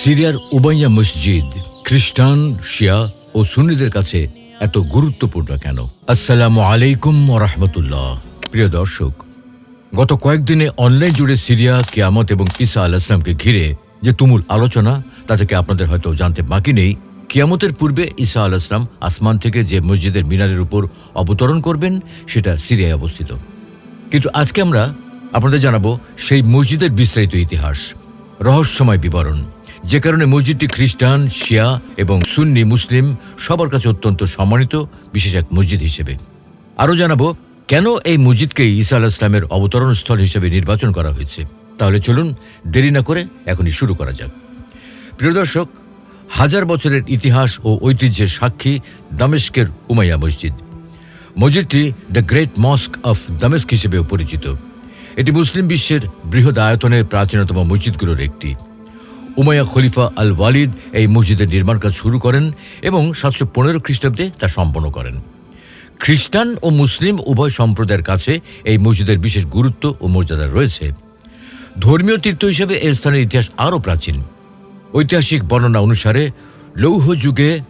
সিরিয়ার উবাইয়া মসজিদ, খ্রিস্টান, শিয়া ও সুন্নিদের কাছে এত গুরুত্বপূর্ণ কেন? আসসালামু আলাইকুম রহমতুল্লাহ। প্রিয় দর্শক, গত কয়েকদিনে অনলাইন জুড়ে সিরিয়া, কিয়ামত এবং ঈসা আল ইসলামকে ঘিরে যে তুমুল আলোচনা, তা থেকে আপনাদের হয়তো জানতে বাকি নেই। কিয়ামতের পূর্বে ঈসা আল ইসলাম আসমান থেকে যে মসজিদের মিনারের উপর অবতরণ করবেন, সেটা সিরিয়ায় অবস্থিত। কিন্তু আজকে আমরা আপনাদের জানাব সেই মসজিদের বিস্তারিত ইতিহাস। রহস্যময় বিবরণ। যে কারণে মসজিদটি খ্রিস্টান, শিয়া এবং সুন্নি মুসলিম সবার কাছে অত্যন্ত সম্মানিত, বিশেষ এক মসজিদ হিসেবে। আরও জানাব, কেন এই মসজিদকে ঈসা আল ইসলামের অবতরণ স্থল হিসেবে নির্বাচন করা হয়েছে? তাহলে চলুন দেরি না করে এখনই শুরু করা যাক। প্রিয় দর্শক, হাজার বছরের ইতিহাস ও ঐতিহ্যের সাক্ষী দামেস্কের উমাইয়া মসজিদ। মসজিদটি the great mosque of Damascus হিসেবেও পরিচিত। এটি মুসলিম বিশ্বের বৃহৎ আয়তনের প্রাচীনতম মসজিদগুলোর একটি। উমাইয়া খলিফা আল ওয়ালিদ এই মসজিদের নির্মাণ কাজ শুরু করেন এবং সাতশো পনেরো খ্রিস্টাব্দে তা সম্পন্ন করেন। খ্রিস্টান ও মুসলিম উভয় সম্প্রদায়ের কাছে এই মসজিদের বিশেষ গুরুত্ব ও মর্যাদা রয়েছে। ধর্মীয় তীর্থ হিসেবে এর স্থানের ইতিহাস আরও প্রাচীন। ঐতিহাসিক বর্ণনা অনুসারে লৌহ যুগে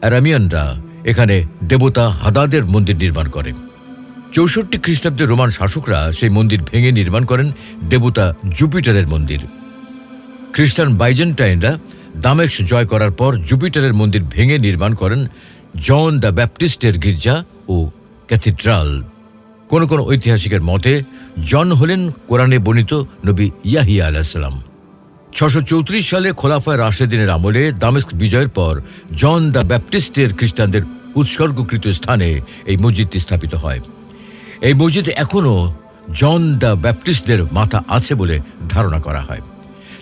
অ্যারামিয়ানরা এখানে দেবতা হাদাদের মন্দির নির্মাণ করে। চৌষট্টি খ্রিস্টাব্দে রোমান শাসকরা সেই মন্দির ভেঙে নির্মাণ করেন দেবতা জুপিটারের মন্দির। খ্রিস্টান বাইজেন্টাইনরা দামেক্স জয় করার পর জুপিটারের মন্দির ভেঙে নির্মাণ করেন জন দ্য ব্যাপটিস্টের গির্জা ও ক্যাথিড্রাল। কোন কোন ঐতিহাসিকের মতে, জন হলেন কোরআনে বর্ণিত নবী ইয়াহিয়া আলাহিসাল্লাম ছশো চৌত্রিশ সালে খোলাফায় রাশেদিনের আমলে দামেস্ক বিজয়ের পর জন দ্য ব্যাপটিস্টের খ্রিস্টানদের উৎসর্গকৃত স্থানে এই মসজিদটি স্থাপিত হয়। এই মসজিদে এখনও জন দ্য ব্যাপটিস্টদের মাথা আছে বলে ধারণা করা হয়।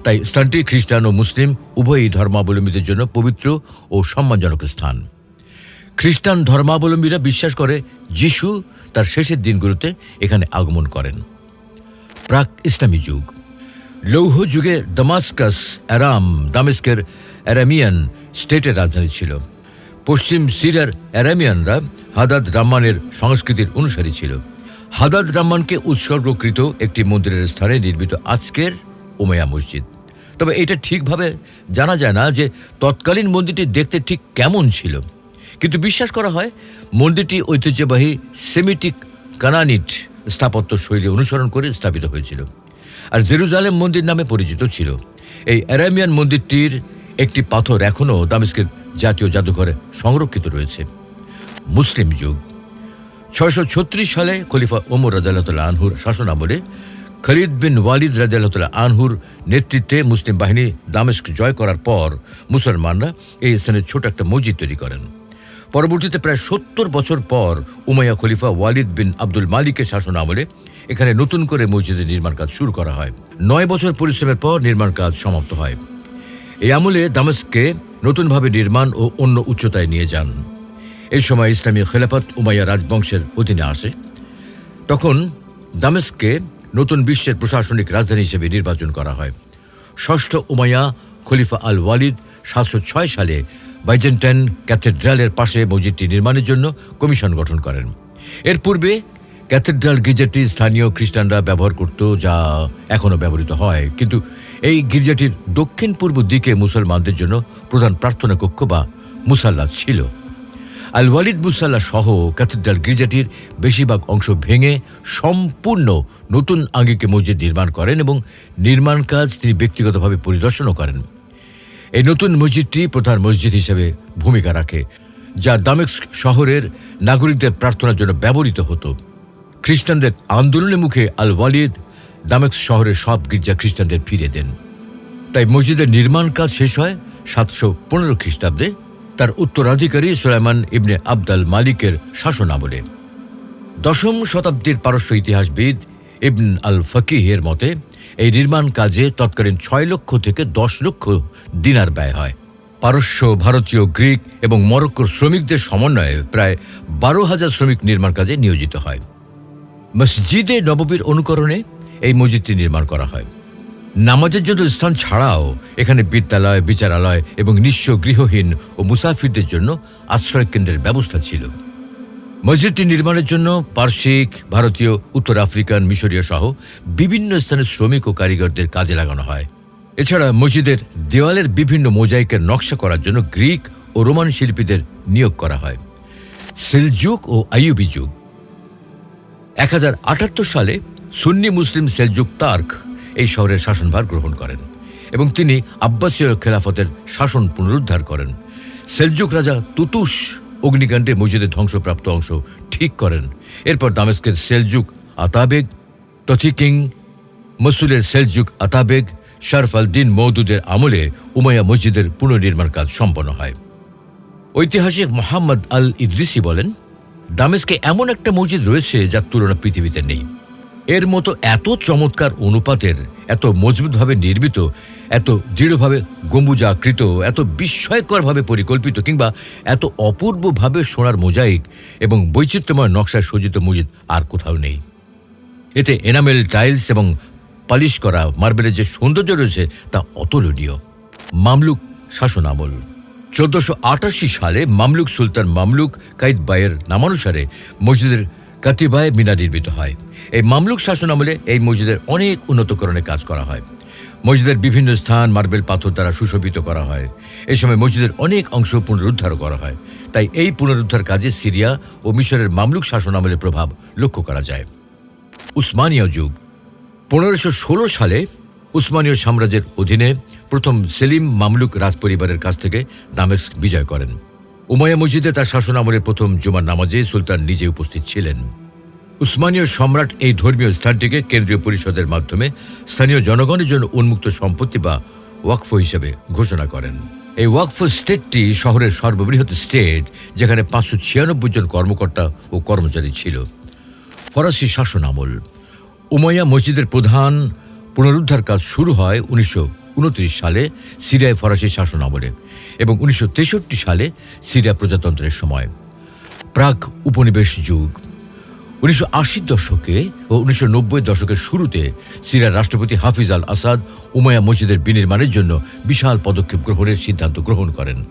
তাই স্থানটি খ্রিস্টান ও মুসলিম উভয়ই ধর্মাবলম্বীদের জন্য পবিত্র ও সম্মানজনক স্থান। খ্রিস্টান ধর্মাবলম্বীরা বিশ্বাস করে যিশু তার শেষের দিনগুলোতে এখানে আগমন করেন। প্রাক ইসলামী যুগ। লৌহ যুগে দামাস্কাস, অ্যারাম, দামেস্কের অ্যারামিয়ান স্টেটের রাজধানী ছিল। পশ্চিম সিরিয়ার অ্যারামিয়ানরা হাদাদ রাম্মানের সংস্কৃতির অনুসারী ছিল। হাদাদ রাম্মানকে উৎসর্গকৃত একটি মন্দিরের স্থানে নির্মিত আজকের ওমেয়া মসজিদ। তবে এটা ঠিকভাবে জানা যায় না যে তৎকালীন মন্দিরটি দেখতে ঠিক কেমন ছিল। কিন্তু বিশ্বাস করা হয়, মন্দিরটি ঐতিহ্যবাহী সেমিটিক কানানিট স্থাপত্য শৈলী অনুসরণ করে স্থাপিত হয়েছিল আর জেরুজালেম মন্দির নামে পরিচিত ছিল। এই অ্যারামিয়ান মন্দিরটির একটি পাথর এখনও দামেস্কের জাতীয় জাদুঘরে সংরক্ষিত রয়েছে। মুসলিম যুগ। ছয়শো ছত্রিশ সালে খলিফা ওমর রাজাল্লাহ আনহুর শাসন আমলে খলিদ বিন ওয়ালিদ রাজাল্লাহ আনহুর নেতৃত্বে মুসলিম বাহিনী দামেস্ক জয় করার পর মুসলমানরা এই স্থানে ছোট একটা মসজিদ তৈরি করেন। পরবর্তীতে প্রায় সত্তর বছর পর উমাইয়া খলিফা ওয়ালিদ বিন আব্দুল মালিকের শাসন আমলে এখানে নতুন করে মসজিদের নির্মাণ কাজ শুরু করা হয়। নয় বছর পরিশ্রমের পর নির্মাণ কাজ সমাপ্ত হয়। এই আমলে দামেস্ককে নতুনভাবে নির্মাণ ও অন্য উচ্চতায় নিয়ে যান। এই সময় ইসলামী খেলাফত উমাইয়া রাজবংশের অধীনে আসে। তখন দামেস্ককে নতুন বিশ্বের প্রশাসনিক রাজধানী হিসেবে নির্বাচন করা হয়। ষষ্ঠ উমাইয়া খলিফা আল ওয়ালিদ সাতশো ছয় সালে বাইজেন্টাইন ক্যাথেড্রালের পাশে মসজিদটি নির্মাণের জন্য কমিশন গঠন করেন। এর পূর্বে ক্যাথেড্রাল গির্জাটি স্থানীয় খ্রিস্টানরা ব্যবহার করত, যা এখনও ব্যবহৃত হয়। কিন্তু এই গির্জাটির দক্ষিণ পূর্ব দিকে মুসলমানদের জন্য প্রধান প্রার্থনা কক্ষ বা মুসাল্লা ছিল। আল ওয়ালিদ মুসাল্লা সহ ক্যাথেড্রাল গির্জাটির বেশিরভাগ অংশ ভেঙে সম্পূর্ণ নতুন আঙ্গিকে মসজিদ নির্মাণ করেন এবং নির্মাণ কাজ তিনি ব্যক্তিগতভাবে পরিদর্শনও করেন। এই নতুন মসজিদটি প্রধান মসজিদ হিসেবে ভূমিকা রাখে, যা দামেস্ক শহরের নাগরিকদের প্রার্থনার জন্য ব্যবহৃত হতো। খ্রিস্টানদের আন্দোলনের মুখে আল ওয়ালিদ দামেস্ক শহরের সব গির্জা খ্রিস্টানদের ফিরে দেন। তাই মসজিদের নির্মাণ কাজ শেষ হয় সাতশো পনেরো খ্রিস্টাব্দে। তার উত্তরাধিকারী সুলাইমান ইবনে আবদাল মালিকের শাসন আমলে দশম শতাব্দীর পারস্য ইতিহাসবিদ ইবন আল ফকিহের মতে, এই নির্মাণ কাজে তৎকালীন ছয় লক্ষ থেকে দশ লক্ষ দিনার ব্যয় হয়। পারস্য, ভারতীয়, গ্রিক এবং মরক্কোর শ্রমিকদের সমন্বয়ে প্রায় বারো হাজার শ্রমিক নির্মাণ কাজে নিয়োজিত হয়। মসজিদে নববীর অনুকরণে এই মসজিদটি নির্মাণ করা হয়। নামাজের জন্য স্থান ছাড়াও এখানে বিদ্যালয়, বিচারালয় এবং নিঃস্ব গৃহহীন ও মুসাফিরদের জন্য আশ্রয় কেন্দ্রের ব্যবস্থা ছিল। মসজিদটি নির্মাণের জন্য পার্শ্বিক, ভারতীয়, উত্তর আফ্রিকান, মিশরীয় সহ বিভিন্ন স্থানের শ্রমিক ও কারিগরদের কাজে লাগানো হয়। এছাড়া মসজিদের দেওয়ালের বিভিন্ন মোজাইকের নকশা করার জন্য গ্রিক ও রোমান শিল্পীদের নিয়োগ করা হয়। সেলজুক ও আইয়ুবি যুগ। এক হাজার আটাত্তর সালে সুন্নি মুসলিম সেলজুক তার্ক এই শহরের শাসনভার গ্রহণ করেন এবং তিনি আব্বাসীয় খেলাফতের শাসন পুনরুদ্ধার করেন। সেলজুক রাজা তুতুস অগ্নিকাণ্ডে মসজিদের ধ্বংসপ্রাপ্ত অংশ ঠিক করেন। এরপর দামেস্কের সেলজুক আতাবেগ, তথিকিং, মসুলের সেলজুক আতাবেগ, শরফ আল দিন মৌদুদের আমলে উমায়া মসজিদের পুনর্নির্মাণ কাজ সম্পন্ন হয়। ঐতিহাসিক মোহাম্মদ আল ইদ্রিসি বলেন, দামেস্কে এমন একটা মসজিদ রয়েছে যার তুলনা পৃথিবীতে নেই। এর মতো এত চমৎকার অনুপাতের, এত মজবুতভাবে নির্মিত, এত দৃঢ়ভাবে গম্বুজাকৃত, এত বিস্ময়করভাবে পরিকল্পিত কিংবা এত অপূর্বভাবে সোনার মোজাইক এবং বৈচিত্র্যময় নকশায় সজ্জিত মসজিদ আর কোথাও নেই। এতে এনামেল টাইলস এবং পালিশ করা মার্বেলের যে সৌন্দর্য রয়েছে তা অতুলনীয়। মামলুক শাসন আমল চোদ্দশো সালে মামলুক সুলতান মামলুক কাইদ বাইয়ের নামানুসারে মসজিদের কাতিবায় মিনা নির্মিত হয়। এই মামলুক শাসন আমলে এই মসজিদের অনেক উন্নতকরণের কাজ করা হয়। মসজিদের বিভিন্ন স্থান মার্বেল পাথর দ্বারা সুশোভিত করা হয়। এই সময় মসজিদের অনেক অংশ পুনরুদ্ধার করা হয়। তাই এই পুনরুদ্ধার কাজে সিরিয়া ও মিশরের মামলুক শাসন আমলের প্রভাব লক্ষ্য করা যায়। উসমানীয় যুগ। পনেরোশো ষোলো সালে উসমানীয় সাম্রাজ্যের অধীনে প্রথম সেলিম মামলুক রাজপরিবারের কাছ থেকে দামেস্ক বিজয় করেন। উমাইয়া মসজিদে তার শাসন আমলের প্রথম জুমার নামাজে সুলতান নিজে উপস্থিত ছিলেন। উসমানীয় সম্রাট এই ধর্মীয় স্থানটিকে কেন্দ্রীয় পরিষদের মাধ্যমে স্থানীয় জনগণের জন্য উন্মুক্ত সম্পত্তি বা ওয়াকফ হিসেবে ঘোষণা করেন। এই ওয়াকফ স্টেটটি শহরের সর্ববৃহৎ স্টেট, যেখানে পাঁচশো ছিয়ানব্বই জন কর্মকর্তা ও কর্মচারী ছিল। ফরাসি শাসন আমল। উমাইয়া মসজিদের প্রধান পুনরুদ্ধার কাজ শুরু হয় উনিশশো সালে সিরিয়ায় ফরাসি শাসন আমলে এবং উনিশশো তেষট্টি সালে সিরিয়া প্রজাতন্ত্রের সময়। প্রাক উপনিবেশ যুগ। উনিশশো আশির দশকে ও উনিশশো নব্বই দশকের শুরুতে সিরিয়ার রাষ্ট্রপতি হাফিজ আল আসাদ উমাইয়া মসজিদের বিনির্মাণের জন্য বিশাল পদক্ষেপ গ্রহণের সিদ্ধান্ত গ্রহণ করেন।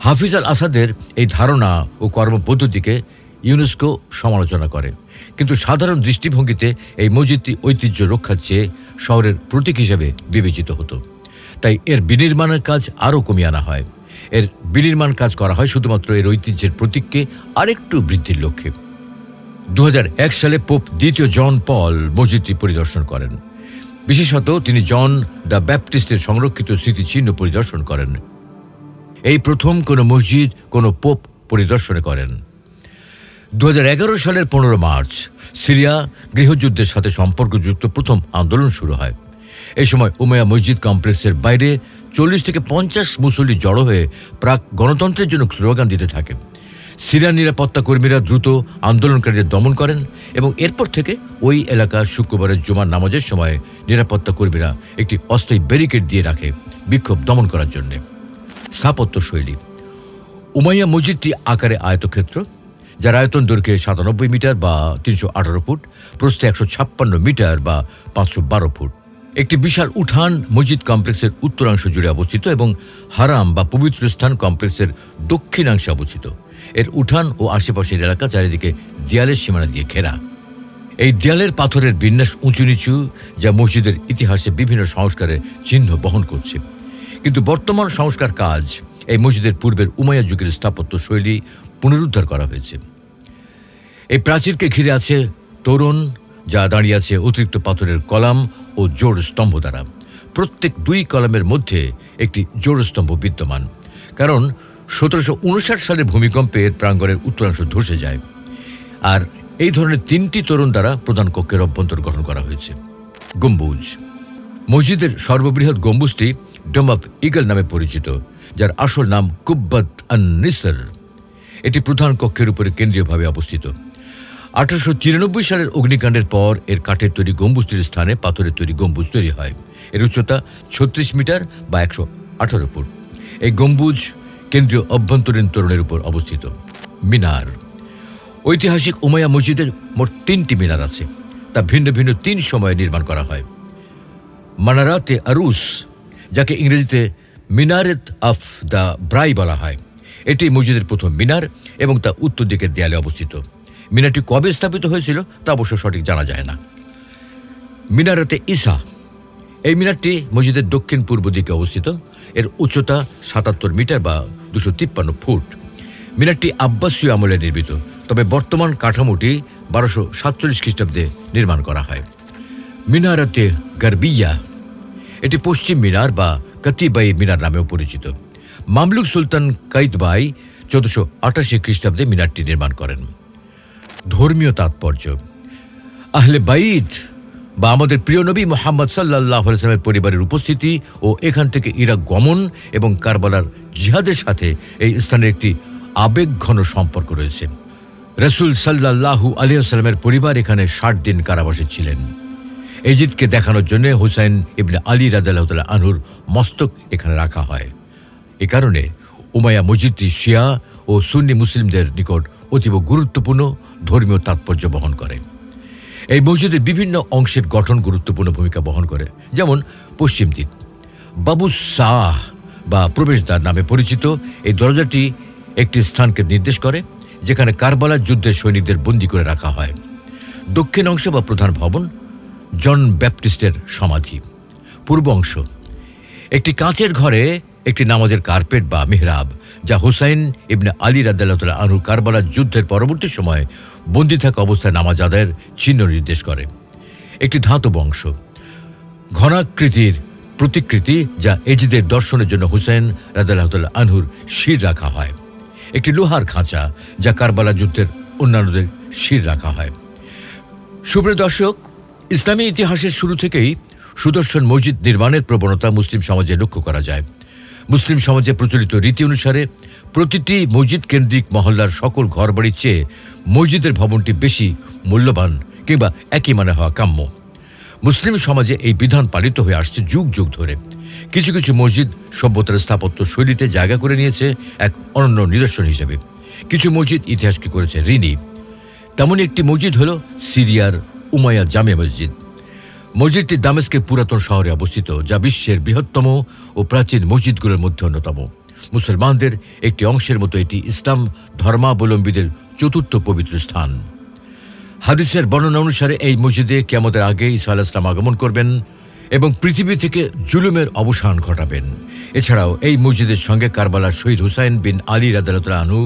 হাফিজ আল আসাদের এই ধারণা ও কর্মপদ্ধতিকে ইউনেস্কো সমালোচনা করে। কিন্তু সাধারণ দৃষ্টিভঙ্গিতে এই মসজিদটি ঐতিহ্য রক্ষার চেয়ে শহরের প্রতীক হিসেবে বিবেচিত হতো। তাই এর বিনির্মাণের কাজ আরও কমিয়ে আনা হয়। এর বিনির্মাণ কাজ করা হয় শুধুমাত্র এর ঐতিহ্যের প্রতীককে আরেকটু বৃদ্ধির লক্ষ্যে। দু হাজার এক সালে পোপ দ্বিতীয় জন পল মসজিদটি পরিদর্শন করেন। বিশেষত তিনি জন দ্য ব্যাপটিস্টের সংরক্ষিত স্মৃতিচিহ্ন পরিদর্শন করেন। এই প্রথম কোনো মসজিদ কোনো পোপ পরিদর্শনে করেন। দু হাজার এগারো সালের পনেরো মার্চ সিরিয়া গৃহযুদ্ধের সাথে সম্পর্কযুক্ত প্রথম আন্দোলন শুরু হয়। এই সময় উমায়া মসজিদ কমপ্লেক্সের বাইরে চল্লিশ থেকে পঞ্চাশ মুসল্লি জড়ো হয়ে প্রাক গণতন্ত্রের জন্য স্লোগান দিতে থাকে সিরিয়ার নিরাপত্তা কর্মীরা দ্রুত আন্দোলনকারীদের দমন করেন এবং এরপর থেকে ওই এলাকার শুক্রবারের জুমার নামাজের সময় নিরাপত্তা কর্মীরা একটি অস্থায়ী ব্যারিকেড দিয়ে রাখে বিক্ষোভ দমন করার জন্যে। স্থাপত্য শৈলী। উমাইয়া মসজিদটি আকারে আয়তক্ষেত্র, যার আয়তন দৈর্ঘ্যে সাতানব্বই মিটার বা তিনশো আঠারো ফুট, প্রস্থে একশো ছাপ্পান্ন মিটার বা পাঁচশো বারো ফুট। একটি বিশাল উঠান মসজিদ কমপ্লেক্সের উত্তরাংশ জুড়ে অবস্থিত এবং হারাম বা পবিত্র স্থান কমপ্লেক্সের দক্ষিণাংশে অবস্থিত। এর উঠান ও আশেপাশের এলাকা চারিদিকে দেয়ালের সীমানা দিয়ে ঘেরা। এই দেয়ালের পাথরের বিন্যাস উঁচু নিচু, যা মসজিদের ইতিহাসে বিভিন্ন সংস্কারের চিহ্ন বহন করছে। কিন্তু বর্তমান সংস্কার কাজ এই মসজিদের পূর্বের উমাইয়া যুগের স্থাপত্য শৈলী পুনরুদ্ধার করা হয়েছে। এই প্রাচীরকে ঘিরে আছে তরুণ যা দাঁড়িয়ে আছে অতিরিক্ত পাথরের কলাম ও জোড় স্তম্ভ দ্বারা। প্রত্যেক দুই কলামের মধ্যে একটি জোড় স্তম্ভ বিদ্যমান। কারণ সতেরোশো উনষাট সালের ভূমিকম্পে এর প্রাঙ্গণের উত্তরাংশ ধসে যায়। আর এই ধরনের তিনটি তরুণ দ্বারা প্রধান কক্ষের অভ্যন্তর গঠন করা হয়েছে। গম্বুজ। মসজিদের সর্ববৃহৎ গম্বুজটি ডম অফ ইগল নামে পরিচিত, যার আসল নাম কুব্বত আন নিসর এটি প্রধান কক্ষের উপরে কেন্দ্রীয়ভাবে অবস্থিত। আঠারোশো তিরানব্বই সালের অগ্নিকাণ্ডের পর এর কাঠের তৈরি গম্বুজটির স্থানে পাথরের তৈরি গম্বুজ তৈরি হয়। এর উচ্চতা ছত্রিশ মিটার বা একশো আঠারো ফুট। এই গম্বুজ কেন্দ্রীয় অভ্যন্তরীণ তোরণের উপর অবস্থিত। মিনার। ঐতিহাসিক উমায়া মসজিদের মোট তিনটি মিনার আছে। তা ভিন্ন ভিন্ন তিন সময়ে নির্মাণ করা হয়। মানারাতে আরুস, যাকে ইংরেজিতে মিনারেত অফ দ্য ব্রাই বলা হয়। এটি মসজিদের প্রথম মিনার এবং তা উত্তর দিকের দেয়ালে অবস্থিত। মিনারটি কবে স্থাপিত হয়েছিল তা অবশ্য সঠিক জানা যায় না। মিনারাতে ঈসা, এই মিনারটি মসজিদের দক্ষিণ পূর্ব দিকে অবস্থিত। এর উচ্চতা সাতাত্তর মিটার বা দুশো তিপ্পান্ন ফুট। মিনারটি আব্বাসীয় আমলে নির্মিত, তবে বর্তমান কাঠামোটি বারোশো সাতচল্লিশ খ্রিস্টাব্দে নির্মাণ করা হয়। মিনারাতে গারবিয়া, এটি পশ্চিম মিনার বা কাতিবাই মিনার নামেও পরিচিত। মামলুক সুলতান কাইতবাই চোদ্দশো আটাশি খ্রিস্টাব্দে মিনারটি নির্মাণ করেন। ধর্মীয় তাৎপর্য। আহলে বাইত বা আমাদের প্রিয় নবী মোহাম্মদ সাল্লাহ সাল্লামের পরিবারের উপস্থিতি ও এখান থেকে ইরাক গমন এবং কারবালার জিহাদের সাথে এই স্থানের একটি আবেগঘন সম্পর্ক রয়েছে। রসুল সাল্লাহু আলিয়াল্লামের পরিবার এখানে ষাট দিন কারাবাসে ছিলেন। এজিদকে দেখানোর জন্য হুসাইন ইবনে আলী রাদাল্লাহ আনহুর মস্তক এখানে রাখা হয়। এ কারণে উমায়া মসজিদটি শিয়া ও সুন্নি মুসলিমদের নিকট অতীব গুরুত্বপূর্ণ ধর্মীয় তাৎপর্য বহন করে। এই মসজিদের বিভিন্ন অংশের গঠন গুরুত্বপূর্ণ ভূমিকা বহন করে, যেমন পশ্চিম দিক। বাবু শাহ বা প্রবেশদ্বার নামে পরিচিত এই দরজাটি একটি স্থানকে নির্দেশ করে, যেখানে কারবালার যুদ্ধের সৈনিকদের বন্দী করে রাখা হয়। দক্ষিণ অংশ বা প্রধান ভবন জন ব্যাপটিস্টের সমাধি। পূর্ব অংশ। একটি কাঁচের ঘরে একটি নামাজের কার্পেট বা মেহরাব, যা হুসাইন ইবনে আলী রাদ্দাল্লাহ আনু কারবালার যুদ্ধের পরবর্তী সময় বন্দী থাকা অবস্থায় নামাজ আদায়ের চিহ্ন নির্দেশ করে। একটি ধাতব অংশ ঘনাকৃতির প্রতিকৃতি যা এজিদের দর্শনের জন্য হুসাইন রাদাল্লাহ আনহুর শির রাখা হয়। একটি লোহার খাঁচা যা কারবালা যুদ্ধের অন্যান্যদের শির রাখা হয়। সুপ্রিয় দর্শক, ইসলামী ইতিহাসের শুরু থেকেই সুদর্শন মসজিদ নির্মাণের প্রবণতা মুসলিম সমাজে লক্ষ্য করা যায়। মুসলিম সমাজে প্রচলিত রীতি অনুসারে প্রতিটি মসজিদ কেন্দ্রিক মহল্লার সকল ঘরবাড়ির চেয়ে মসজিদের ভবনটি বেশি মূল্যবান কিংবা একই মানে হওয়া কাম্য। মুসলিম সমাজে এই বিধান পালিত হয়ে আসছে যুগ যুগ ধরে। কিছু কিছু মসজিদ সভ্যতার স্থাপত্য শৈলীতে জায়গা করে নিয়েছে এক অনন্য নিদর্শন হিসেবে। কিছু মসজিদ ইতিহাসকে করেছে ঋণী। তেমন একটি মসজিদ হল সিরিয়ার উমায়া জামে মসজিদ। মসজিদটি দামেস্কের পুরাতন শহরে অবস্থিত, যা বিশ্বের বৃহত্তম ও প্রাচীন মসজিদগুলোর মধ্যে অন্যতম। মুসলমানদের একটি অংশের মতো এটি ইসলাম ধর্মাবলম্বীদের চতুর্থ পবিত্র স্থান। হাদিসের বর্ণনা অনুসারে এই মসজিদে কেমতের আগে আলাহ ইসলাম আগমন করবেন এবং পৃথিবী থেকে জুলুমের অবসান ঘটাবেন। এছাড়াও এই মসজিদের সঙ্গে কারবালার শহীদ হুসাইন বিন আলী রাদালতুল আনু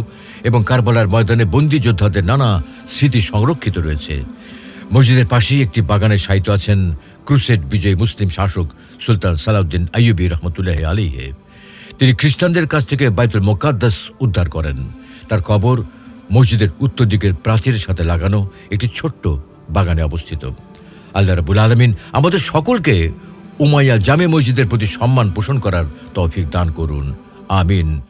এবং কারবালার ময়দানে বন্দী যোদ্ধাদের নানা স্মৃতি সংরক্ষিত রয়েছে। মসজিদের পাশেই একটি বাগানে সাহিত্য আছেন ক্রুসেড বিজয়ী মুসলিম শাসক সুলতান সালাউদ্দিন আইয়ুবী রহমতুল্লাহ আলীহে তিনি খ্রিস্টানদের কাছ থেকে বাইতুল মোকাদ্দাস উদ্ধার করেন। তার কবর মসজিদের উত্তর দিকের প্রাচীরের সাথে লাগানো একটি ছোট্ট বাগানে অবস্থিত। আল্লাহ রাবুল আলমিন আমাদের সকলকে উমাইয়া জামে মসজিদের প্রতি সম্মান পোষণ করার তৌফিক দান করুন। আমিন।